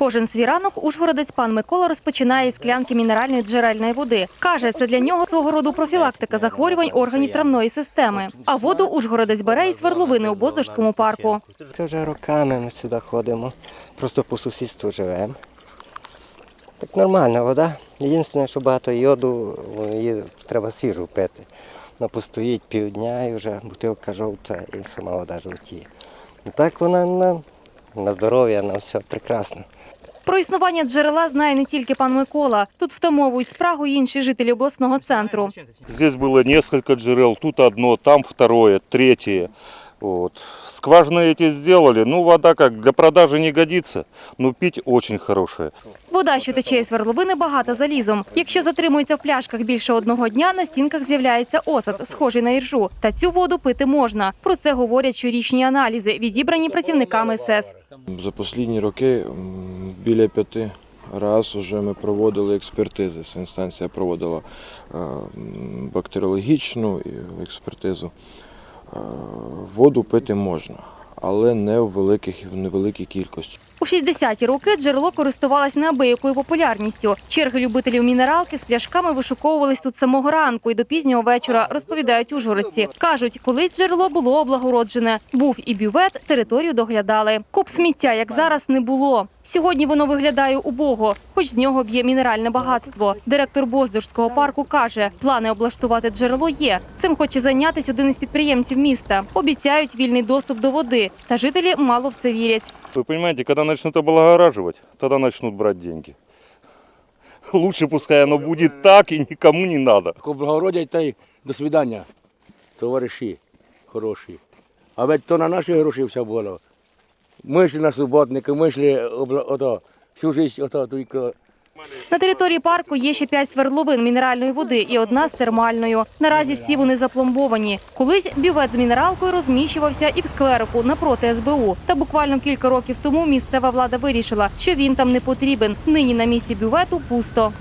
Кожен свій ранок ужгородець пан Микола розпочинає із склянки мінеральної джерельної води. Каже, це для нього свого роду профілактика захворювань органів травної системи. А воду ужгородець бере із свердловини у Боздорському парку. Вже роками ми сюди ходимо, просто по сусідству живемо. Так нормальна вода. Єдине, що багато йоду, її треба свіжу пити. Вона постоїть півдня і вже бутилка жовта і сама вода жовтіє. Так вона на, на здоров'я, на все прекрасно. Про існування джерела знає не тільки пан Микола. Тут втомовують спрагу й інші жителі обласного центру. Здесь было несколько джерел, тут одно, там второе, третье. Вот. Скважины эти сделали, ну вода как для продажи не годится, но пить очень хорошая. Вода, що тече із свердловини, багата залізом. Якщо затримується в пляшках більше одного дня, на стінках з'являється осад, схожий на іржу. Та цю воду пити можна. Про це говорять щорічні аналізи, відібрані працівниками СЕС. За останні роки м, біля п'яти раз вже ми проводили експертизи. Інстанція проводила е, бактеріологічну експертизу. Е, Воду пити можна, але не в великих в невеликій кількості. У 60-ті роки джерело користувалось неабиякою популярністю. Черги любителів мінералки з пляшками вишуковувались тут самого ранку і до пізнього вечора, розповідають ужгородці. Кажуть, колись джерело було облагороджене. Був і бювет, територію доглядали. Коп сміття, як зараз, не було. Сьогодні воно виглядає убого, хоч з нього б'є мінеральне багатство. Директор Боздорського парку каже, плани облаштувати джерело є. Цим хоче зайнятися один із підприємців міста. Обіцяють вільний доступ до води, та жителі мало в це вірять. Вы понимаете, когда начнут облагораживать, тогда начнут брать деньги. Лучше пускай оно будет так и никому не надо. Облагородять та й до свидання, товариші хороші. А ведь то на наші гроші все було. Ми йшли на суботники, ми йшли обла- ото, всю життя ото тільки На території парку є ще п'ять свердловин мінеральної води і одна з термальною. Наразі всі вони запломбовані. Колись бювет з мінералкою розміщувався і в скверику напроти СБУ. Та буквально кілька років тому місцева влада вирішила, що він там не потрібен. Нині на місці бювету пусто.